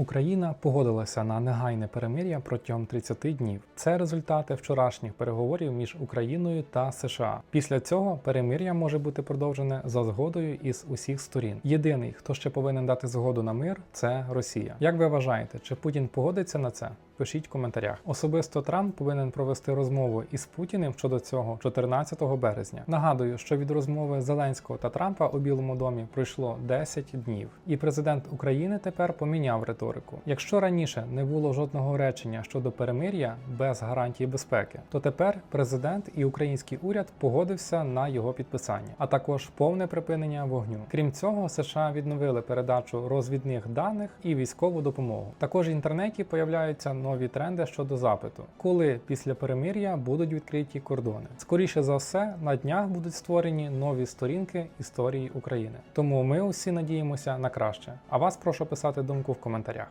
Україна погодилася на негайне перемир'я протягом 30 днів. Це результати вчорашніх переговорів між Україною та США. Після цього перемир'я може бути продовжене за згодою із усіх сторін. Єдиний, хто ще повинен дати згоду на мир, це Росія. Як ви вважаєте, чи Путін погодиться на це? Пишіть в коментарях. Особисто Трамп повинен провести розмову із Путіним щодо цього 14 березня. Нагадую, що від розмови Зеленського та Трампа у Білому домі пройшло 10 днів, і президент України тепер поміняв риторику. Якщо раніше не було жодного речення щодо перемир'я без гарантії безпеки, то тепер президент і український уряд погодився на його підписання, а також повне припинення вогню. Крім цього, США відновили передачу розвідних даних і військову допомогу. Також в інтернеті появляються нові тренди щодо запиту, коли після перемир'я будуть відкриті кордони. Скоріше за все, на днях будуть створені нові сторінки історії України. Тому ми усі надіємося на краще. А вас прошу писати думку в коментарях.